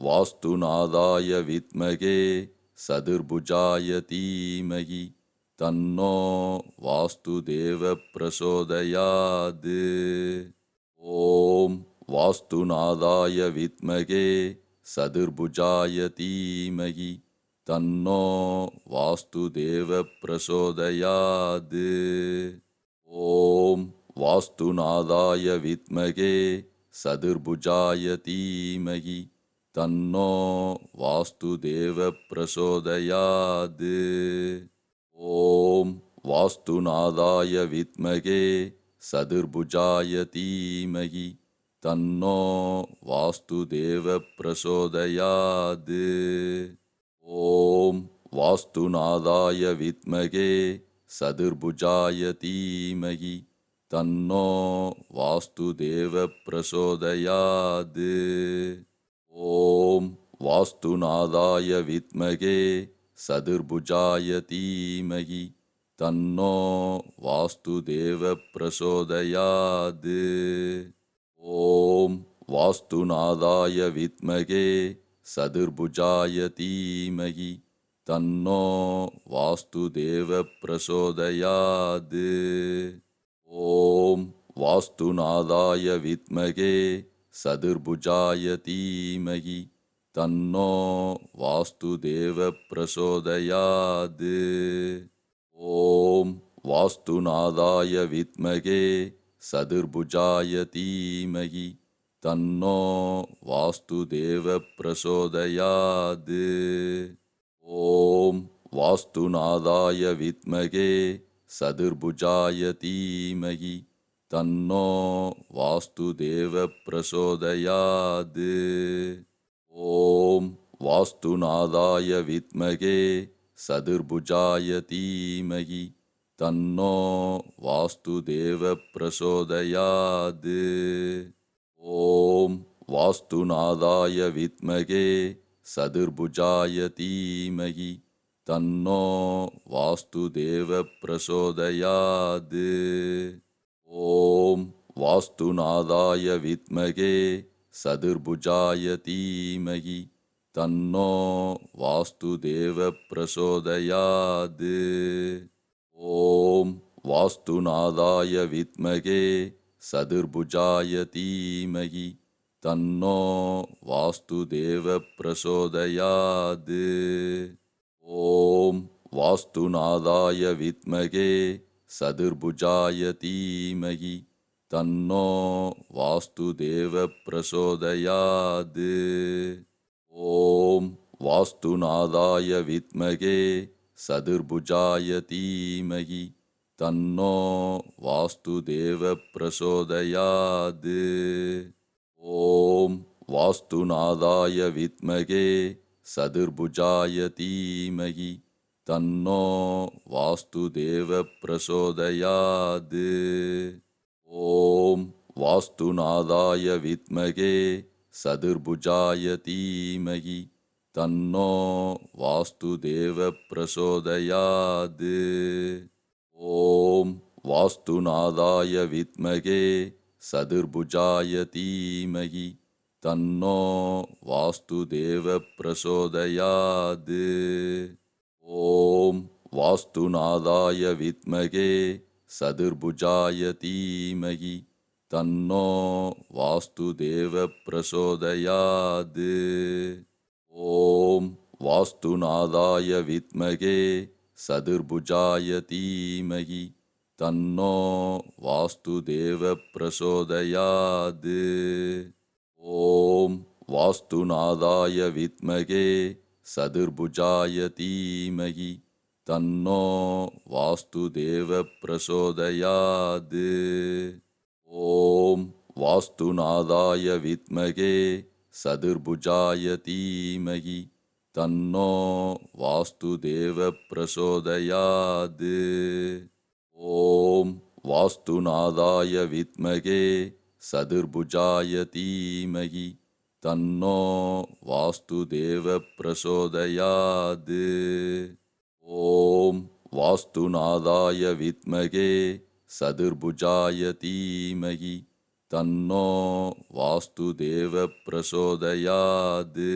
வாஸ்துநாதாய வித்மகே சதுர்புஜாய தீமகி தன்னோ வாஸ்து தேவ பிரசோதயாது ஓம் வாஸ்துநாதாய வித்மகே சதுர்புஜாய தீமகி தன்னோ வாஸ்து தேவ பிரசோதயாது ஓம் வாஸ்துநாதாய வித்மகே சதுர்புஜாய தீமகி தன்னோ வாஸ்து தேவ பிரசோதயாது. ஓம் வாஸ்துநாதாய வித்மகே சதுர்புஜாய தீமகி. தன்னோ வாஸ்து தேவ பிரசோதயாது. ஓம் வாஸ்துநாதாய வித்மகே சதுர்புஜாய தீமகி. தன்னோ வாஸ்து தேவ பிரசோதயாது. ஓம் வாஸ்துநாதாய வித்மகே சதுர்புஜாய தீமகி தன்னோ வாஸ்து தேவ பிரசோதயாது. ஓம் வாஸ்துநாதாய வித்மகே சதுர்புஜாய தீமகி தன்னோ வாஸ்து தேவ பிரசோதயாது. ஓம் வாஸ்துநாதாய வித்மகே சதுர்புஜாய தீமகி தன்னோ வாஸ்து தேவ பிரசோதயாது ஓம் வாஸ்துநாதாய வித்மகே சதுர்புஜாய தீமகி தன்னோ வாஸ்து தேவ பிரசோதயாது ஓம் வாஸ்துநாதாய வித்மகே சதுர்புஜாய தீமகி தன்னோ வாஸ்துதேவ பிரசோதயாது. ஓம் வாஸ்துநாதாய வித்மகே சதுர்புஜாய தீமகி. தன்னோ வாஸ்துதேவ பிரசோதயாது. ஓம் வாஸ்துநாதாய வித்மகே சதுர்புஜாய தீமகி. தன்னோ வாஸ்துதேவ பிரசோதயாது. ஓம் வாஸ்துநாதாய வித்மகே சதுர்புஜாய தீமகி தன்னோ வாஸ்து தேவ பிரசோதயாது. ஓம் வாஸ்துநாதாய வித்மகே சதுர்புஜாய தீமகி தன்னோ வாஸ்து தேவ பிரசோதயாது. ஓம் வாஸ்துநாதாய வித்மகே சதுர்புஜாய தீமகி தன்னோ வாஸ்து தேவ பிரசோதயாது ஓம் வாஸ்துநாதாய வித்மகே. சதுர்புஜாய தீமகி தன்னோ வாஸ்து தேவ பிரசோதயாது ஓம் வாஸ்துநாதாய வித்மகே. சதுர்புஜாய தீமகி தன்னோ வாஸ்துதேவ பிரசோதயாது. ஓம் வாஸ்துநாதாய வித்மகே சதுர்புஜாய தீமகி. தன்னோ வாஸ்துதேவ பிரசோதயாது. ஓம் வாஸ்துநாதாய வித்மகே சதுர்புஜாய தீமகி. தன்னோ வாஸ்துதேவ பிரசோதயாது. ஓம் வாஸ்துநாதாய வித்மகே சதுர்புஜாய தீமகி. தன்னோ வாஸ்து தேவ பிரசோதயாது ஓம் வாஸ்துநாதாய வித்மகே சதுர்புஜாய தீமகி. தன்னோ வாஸ்து தேவ பிரசோதயாது ஓம் வாஸ்துநாதாய வித்மகே சதுர்புஜாய தீமகி தன்னோ வாஸ்து தேவ பிரசோதயாது ஓம் வாஸ்துநாதாய வித்மகே சதுர்புஜாய தீமகி தன்னோ வாஸ்து தேவ பிரசோதயாது ஓம் வாஸ்துநாதாய வித்மகே சதுர்புஜாய தீமகி தன்னோ வாஸ்துதேவ பிரசோதயாது. ஓம் வாஸ்துநாதாய வித்மகே சதுர்புஜாய தீமகி. தன்னோ வாஸ்துதேவ பிரசோதயாது.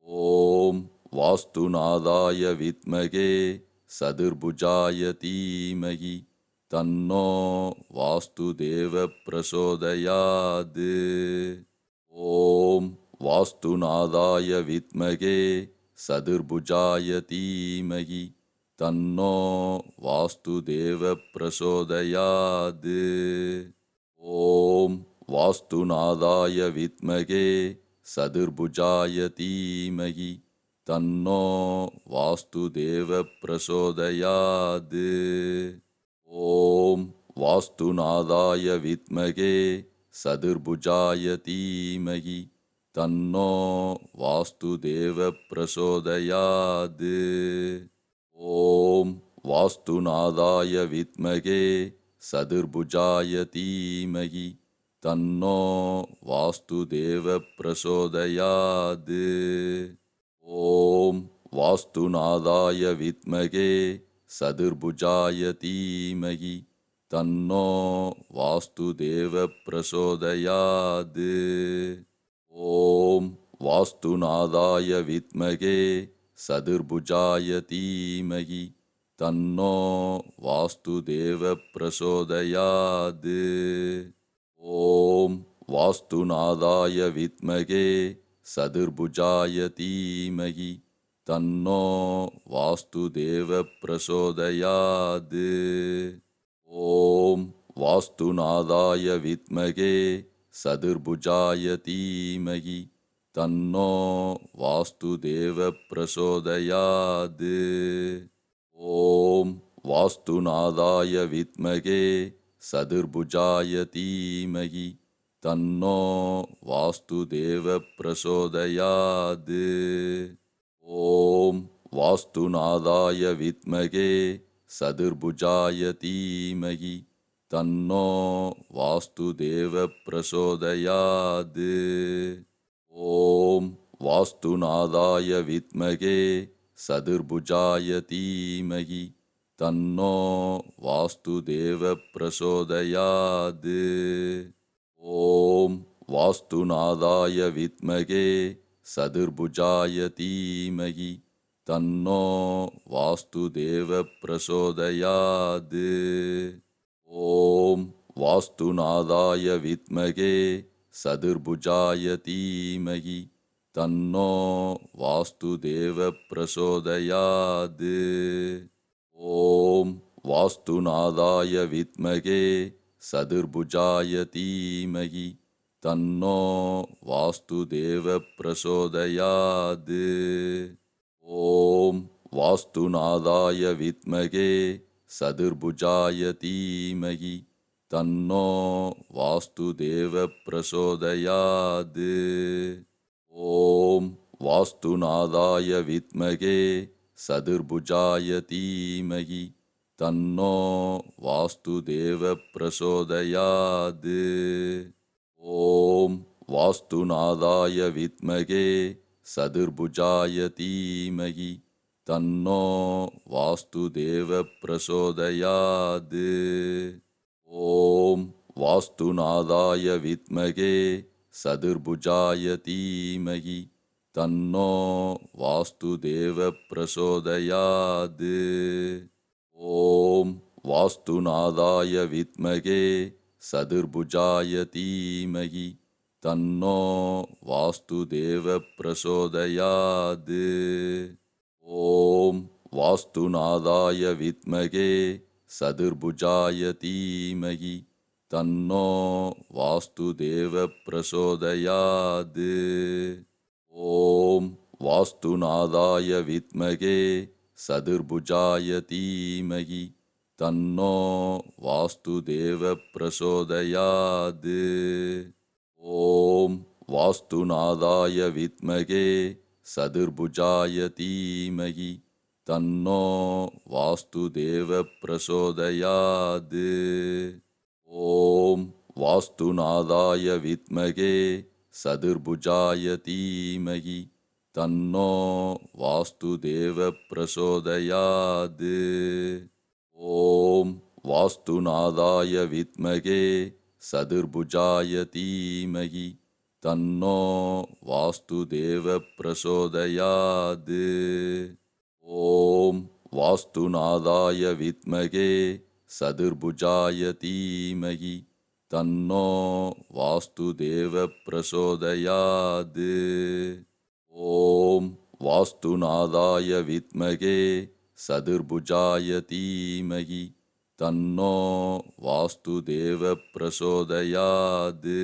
ஓம் வாஸ்துநாதாய வித்மகே சதுர்புஜாய தீமகி. தன்னோ வாஸ்துதேவ பிரசோதயாது. ஓம் வாஸ்துநாதாய வித்மகே சதுர்புஜாய தீமகி தன்னோ வாஸ்து தேவ பிரசோதயாது. ஓம் வாஸ்துநாதாய வித்மகே சதுர்புஜாய தீமகி தன்னோ வாஸ்து தேவ பிரசோதயாது. ஓம் வாஸ்துநாதாய வித்மகே சதுர்புஜாய தீமகி தன்னோ வாஸ்து தேவ பிரசோதயாது ஓம் வாஸ்துநாதாய வித்மகே சதுர்புஜாய தீமகி தன்னோ வாஸ்து தேவ பிரசோதயாது ஓம் வாஸ்துநாதாய வித்மகே சதுர்புஜாய தீமகி தன்னோ வாஸ்து தேவ பிரசோதயாது. ஓம் வாஸ்துநாதாய வித்மகே சதுர்புஜாய தீமகி. தன்னோ வாஸ்து தேவ பிரசோதயாது. ஓம் வாஸ்துநாதாய வித்மகே சதுர்புஜாய தீமகி. தன்னோ வாஸ்து தேவ பிரசோதயாது. ஓம் வாஸ்துநாதாய வித்மகே சதுர்புஜாய தீமகி தன்னோ வாஸ்து தேவ பிரசோதயாது. ஓம் வாஸ்துநாதாய வித்மகே சதுர்புஜாய தீமகி தன்னோ வாஸ்து தேவ பிரசோதயாது. ஓம் வாஸ்துநாதாய வித்மகே சதுர்புஜாய தீமகி தன்னோ வாஸ்து தேவ பிரசோதயாது ஓம் வாஸ்துநாதாய வித்மகே சதுர்புஜாய தீமகி தன்னோ வாஸ்து தேவ பிரசோதயாது ஓம் வாஸ்துநாதாய வித்மகே சதுர்புஜாய தீமகி தன்னோ வாஸ்து தேவ பிரசோதயாது. ஓம் வாஸ்துநாதாய வித்மகே சதுர்புஜாய தீமகி. தன்னோ வாஸ்து தேவ பிரசோதயாது. ஓம் வாஸ்துநாதாய வித்மகே சதுர்புஜாய தீமகி. தன்னோ வாஸ்து தேவ பிரசோதயாது. ஓம் வாஸ்துநாதாய வித்மகே சதுர்புஜாய தீமகி தன்னோ வாஸ்து தேவ பிரசோதயாது. ஓம் வாஸ்துநாதாய வித்மகே சதுர்புஜாய தீமகி தன்னோ வாஸ்து தேவ பிரசோதயாது. ஓம் வாஸ்துநாதாய வித்மகே சதுர்புஜாய தீமகி தன்னோ வாஸ்து தேவ பிரசோதயாது ஓம் வாஸ்துநாதாய வித்மகே சதுர்புஜாய தீமகி தன்னோ வாஸ்து தேவ பிரசோதயாது ஓம் வாஸ்துநாதாய வித்மகே சதுர்புஜாய தீமகி தன்னோ வாஸ்துதேவ பிரசோதயாது. ஓம் வாஸ்துநாதாய வித்மகே சதுர்புஜாய தீமகி. தன்னோ வாஸ்துதேவ பிரசோதயாது. ஓம் வாஸ்துநாதாய வித்மகே சதுர்புஜாய தீமகி. தன்னோ வாஸ்துதேவ பிரசோதயாது. ஓம் வாஸ்துநாதாய வித்மகே சதுர்புஜாய தீமகி தன்னோ வாஸ்து தேவ பிரசோதயாது. ஓம் வாஸ்துநாதாய வித்மகே சதுர்புஜாய தீமகி தன்னோ வாஸ்து தேவ பிரசோதயாது. ஓம் வாஸ்துநாதாய வித்மகே சதுர்புஜாய தீமகி தன்னோ வாஸ்து தேவ பிரசோதயாது ஓம் வாஸ்துநாதாய வித்மகே சதுர்புஜாய தீமகி தன்னோ வாஸ்து தேவ பிரசோதயாது ஓம் வாஸ்துநாதாய வித்மகே சதுர்புஜாய தீமகி தன்னோ வாஸ்து தேவ பிரசோதயாது.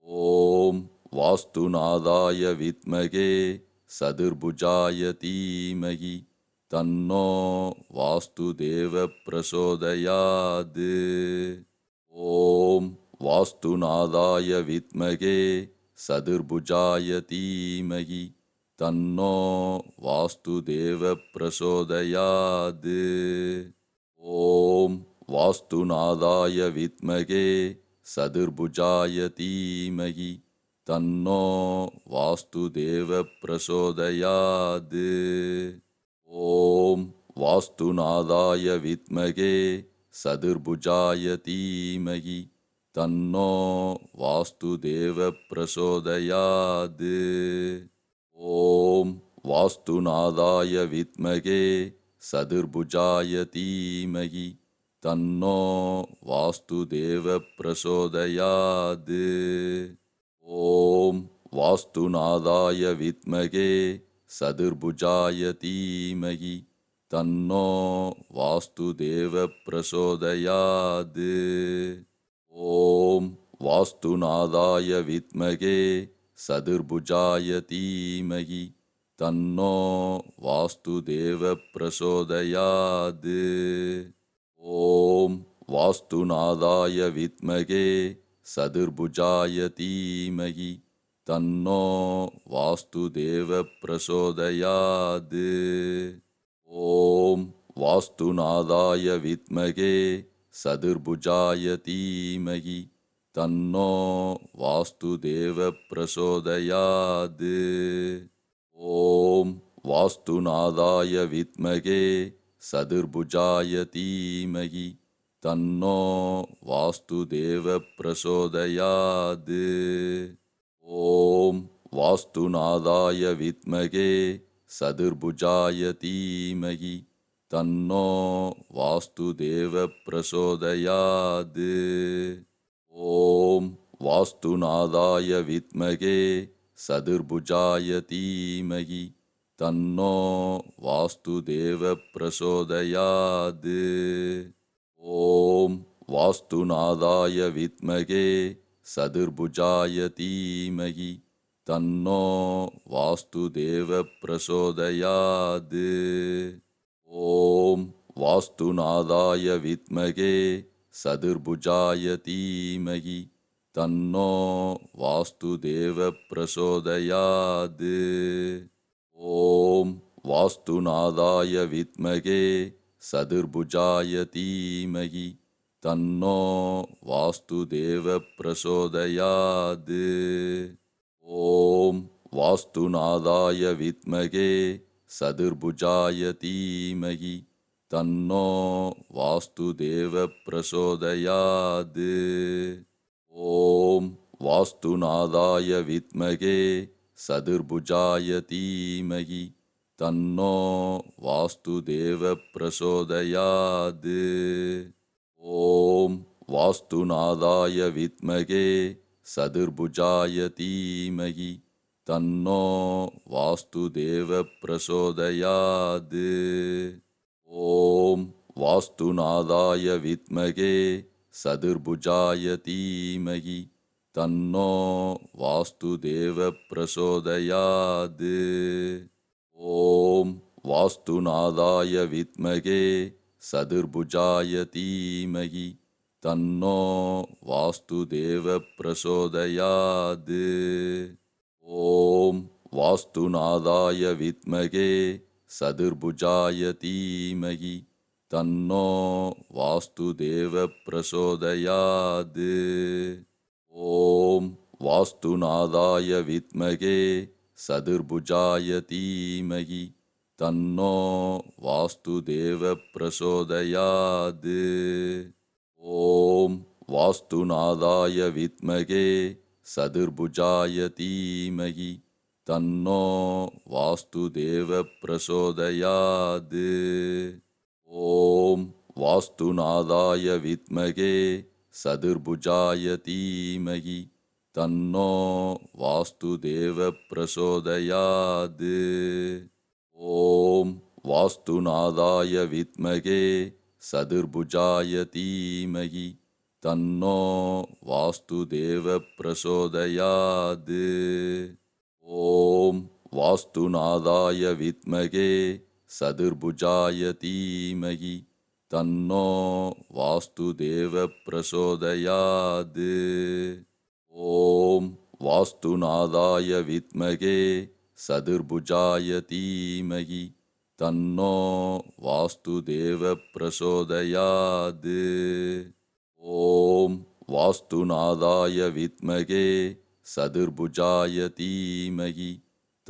ஓம் வாஸ்துநாதாய வித்மகே சதுர்புஜாய தீமகி. தன்னோ வாஸ்து தேவ பிரசோதயாது. ஓம் வாஸ்துநாதாய வித்மகே சதுர்புஜாய தீமகி. தன்னோ வாஸ்து தேவ பிரசோதயாது. ஓம் வாஸ்துநாதாய வித்மகே சதுர்புஜாய தீமகி. தன்னோ வாஸ்து தேவ பிரசோதயாது. ஓம் வாஸ்துநாதாய வித்மகே சதுர்புஜாய தீமகி. தன்னோ வாஸ்து தேவ பிரசோதயாது. ஓம் வாஸ்துநாதாய வித்மகே சதுர்புஜாய தீமகி தன்னோ வாஸ்து தேவ பிரசோதயாது ஓம் வாஸ்துநாதாய வித்மகே சதுர்புஜாய தீமகி தன்னோ வாஸ்து தேவ பிரசோதயாது ஓம் வாஸ்துநாதாய வித்மகே சதுர்புஜாய தீமகி தன்னோ வாஸ்துதேவ பிரசோதயாது. ஓம் வாஸ்துநாதாய வித்மகே சதுர்புஜாய தீமகி. தன்னோ வாஸ்துதேவ பிரசோதயாது. ஓம் வாஸ்துநாதாய வித்மகே சதுர்புஜாய தீமகி. தன்னோ வாஸ்துதேவ பிரசோதயாது. ஓம் வாஸ்துநாதாய வித்மகே சதுர்புஜாய தீமகி தன்னோ வாஸ்து தேவ பிரசோதயாது. ஓம் வாஸ்துநாதாய வித்மகே சதுர்புஜாய தீமகி தன்னோ வாஸ்து தேவ பிரசோதயாது. ஓம் வாஸ்துநாதாய வித்மகே சதுர்புஜாய தீமகி தன்னோ வாஸ்து தேவ பிரசோதயாது ஓம் வாஸ்துநாதாய வித்மகே சதுர்புஜாய தீமகி தன்னோ வாஸ்து தேவ பிரசோதயாது ஓம் வாஸ்துநாதாய வித்மகே சதுர்புஜாய தீமகி தன்னோ வாஸ்து தேவ பிரசோதயாது. ஓம் வாஸ்துநாதாய வித்மகே சதுர்புஜாய தீமகி. தன்னோ வாஸ்து தேவ பிரசோதயாது. ஓம் வாஸ்துநாதாய வித்மகே சதுர்புஜாய தீமகி. தன்னோ வாஸ்து தேவ பிரசோதயாது. ஓம் வாஸ்துநாதாய வித்மகே சதுர்புஜாய தீமகி தன்னோ வாஸ்து தேவ பிரசோதயாது. ஓம் வாஸ்துநாதாய வித்மகே சதுர்புஜாய தீமகி தன்னோ வாஸ்து தேவ பிரசோதயாது. ஓம் வாஸ்துநாதாய வித்மகே சதுர்புஜாய தீமகி தன்னோ வாஸ்து தேவ பிரசோதயாது ஓம் வாஸ்துநாதாய வித்மகே சதுர்புஜாய தீமகி தன்னோ வாஸ்து தேவ பிரசோதயாது ஓம் வாஸ்துநாதாய வித்மகே சதுர்புஜாய தீமகி தன்னோ வாஸ்து தேவ பிரசோதயாது. ஓம் வாஸ்துநாதாய வித்மகே சதுர்புஜாய தீமகி. தன்னோ வாஸ்து தேவ பிரசோதயாது. ஓம் வாஸ்துநாதாய வித்மகே சதுர்புஜாய தீமகி. தன்னோ வாஸ்து தேவ பிரசோதயாது. ஓம் வாஸ்துநாதாய வித்மகே சதுர்புஜாய தீமகி தன்னோ வாஸ்து தேவ பிரசோதயாது. ஓம் வாஸ்துநாதாய வித்மகே சதுர்புஜாய தீமகி தன்னோ வாஸ்து தேவ பிரசோதயாது. ஓம் வாஸ்துநாதாய வித்மகே சதுர்புஜாய தீமகி தன்னோ வாஸ்து தேவ பிரசோதயாது ஓம் வாஸ்துநாதாய வித்மகே சதுர்புஜாய தீமகி தன்னோ வாஸ்து தேவ பிரசோதயாது ஓம் வாஸ்துநாதாய வித்மகே சதுர்புஜாய தீமகி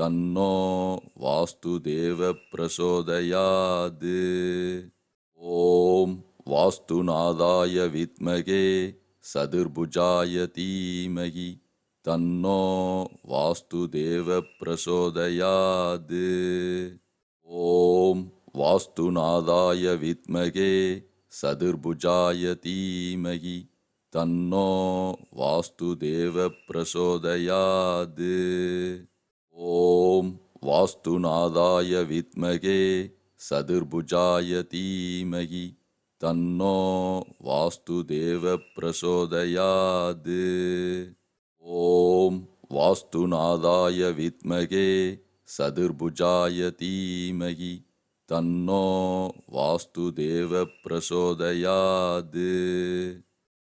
தன்னோ வாஸ்துதேவ பிரசோதயாது. ஓம் வாஸ்துநாதாய வித்மகே சதுர்புஜாய தீமகி. தன்னோ வாஸ்துதேவ பிரசோதயாது. ஓம் வாஸ்துநாதாய வித்மகே சதுர்புஜாய தீமகி. தன்னோ வாஸ்துதேவ பிரசோதயாது. ஓம் வாஸ்துநாதாய வித்மகே சதுர்புஜாய தீமகி தன்னோ வாஸ்து தேவ பிரசோதயாது. ஓம் வாஸ்துநாதாய வித்மகே சதுர்புஜாய தீமகி தன்னோ வாஸ்து தேவ பிரசோதயாது.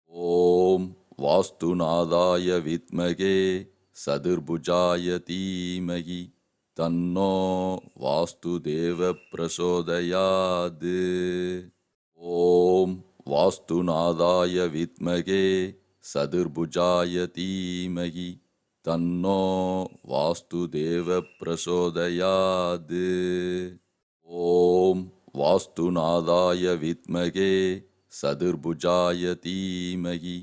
ஓம் வாஸ்துநாதாய வித்மகே சதுர்புஜாய தீமகி தன்னோ வாஸ்து தேவ பிரசோதயாது ஓம் வாஸ்துநாதாய வித்மகே சதுர்புஜாய தீமகி தன்னோ வாஸ்து தேவ பிரசோதயாது ஓம் வாஸ்துநாதாய வித்மகே சதுர்புஜாய தீமகி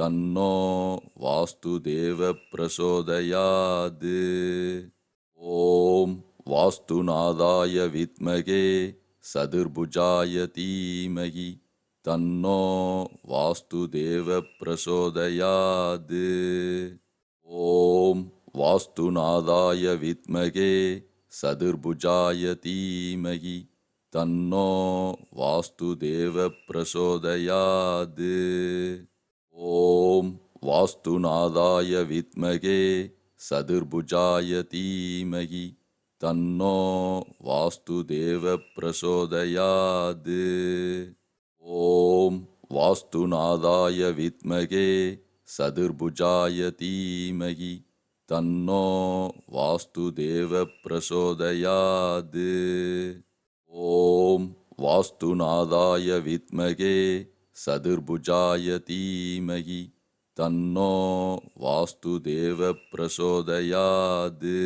தன்னோ வாஸ்து தேவ பிரசோதயாது. ஓம் வாஸ்துநாதாய வித்மகே சதுர்புஜாய தீமகி. தன்னோ வாஸ்து தேவ பிரசோதயாது. ஓம் வாஸ்துநாதாய வித்மகே சதுர்புஜாய தீமகி. தன்னோ வாஸ்து தேவ பிரசோதயாது. ஓம் வாஸ்துநாதாய வித்மகே சதுர்புஜாய தீமகி. தன்னோ வாஸ்து தேவ பிரசோதயாது. ஓம் வாஸ்துநாதாய வித்மகே சதுர்புஜாய தீமகி. தன்னோ வாஸ்து தேவ பிரசோதயாது. ஓம் வாஸ்துநாதாய வித்மகே சதுர்புஜாய தீமகி தன்னோ வாஸ்து தேவ பிரசோதயாது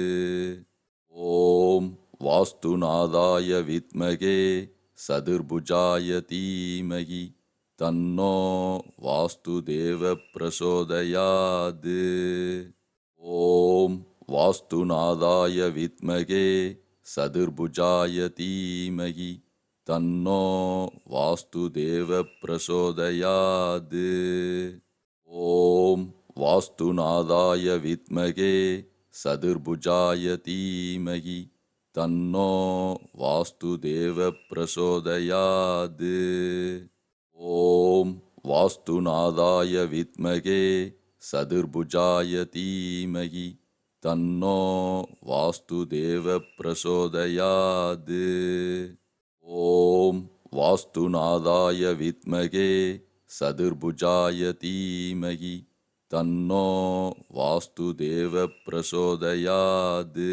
ஓம் வாஸ்துநாதாய வித்மகே சதுர்புஜாய தீமகி தன்னோ வாஸ்து தேவ பிரசோதயாது ஓம் வாஸ்துநாதாய வித்மகே சதுர்புஜாய தீமகி தன்னோ வாஸ்துதேவ பிரசோதயாது. ஓம் வாஸ்துநாதாய வித்மகே சதுர்புஜாய தீமகி. தன்னோ வாஸ்துதேவ பிரசோதயாது. ஓம் வாஸ்துநாதாய வித்மகே சதுர்புஜாய தீமகி. தன்னோ வாஸ்துதேவ பிரசோதயாது. ஓம் வாஸ்துநாதாய வித்மகே சதுர்புஜாய தீமகி தன்னோ வாஸ்து தேவ பிரசோதயாது.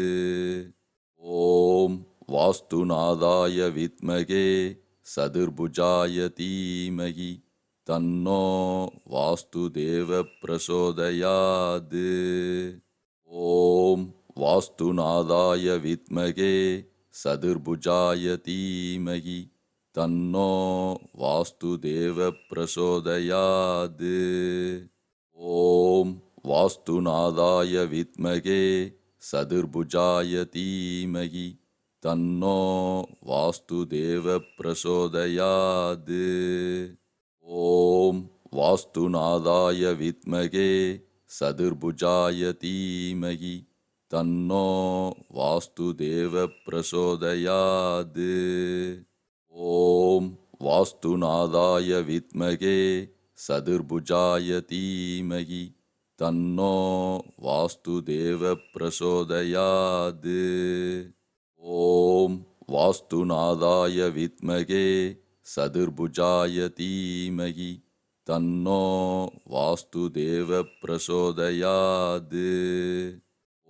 ஓம் வாஸ்துநாதாய வித்மகே சதுர்புஜாய தீமகி தன்னோ வாஸ்து தேவ பிரசோதயாது. ஓம் வாஸ்துநாதாய வித்மகே சதுர்புஜாய தீமகி தன்னோ வாஸ்து தேவ பிரசோதயாது ஓம் வாஸ்துநாதாய வித்மகே சதுர்புஜாய தீமகி தன்னோ வாஸ்து தேவ பிரசோதயாது ஓம் வாஸ்துநாதாய வித்மகே சதுர்புஜாய தீமகி தன்னோ வாஸ்துதேவ பிரசோதயாது. ஓம் வாஸ்துநாதாய வித்மகே சதுர்புஜாய தீமகி. தன்னோ வாஸ்துதேவ பிரசோதயாது. ஓம் வாஸ்துநாதாய வித்மகே சதுர்புஜாய தீமகி. தன்னோ வாஸ்துதேவ பிரசோதயாது.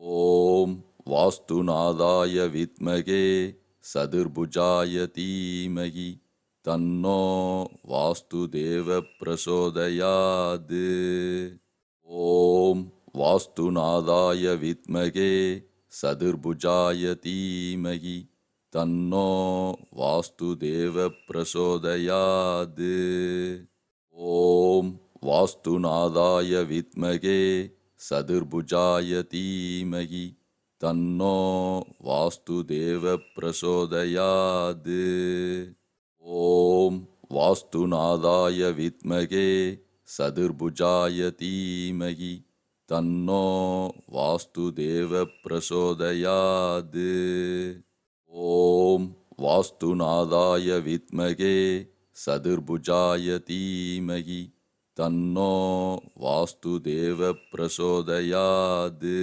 ஓம் வாஸ்துநாதாய வித்மகே சதுர்புஜாய தீமகி தன்னோ வாஸ்து தேவ பிரசோதயாது. ஓம் வாஸ்துநாதாய வித்மகே சதுர்புஜாய தீமகி தன்னோ வாஸ்து தேவ பிரசோதயாது. ஓம் வாஸ்துநாதாய வித்மகே சதுர்புஜாய தீமகி தன்னோ வாஸ்து தேவ பிரசோதயாது ஓம் வாஸ்துநாதாய வித்மகே சதுர்புஜாய தீமகி தன்னோ வாஸ்து தேவ பிரசோதயாது ஓம் வாஸ்துநாதாய வித்மகே சதுர்புஜாய தீமகி தன்னோ வாஸ்துதேவ தேவ பிரசோதயாது.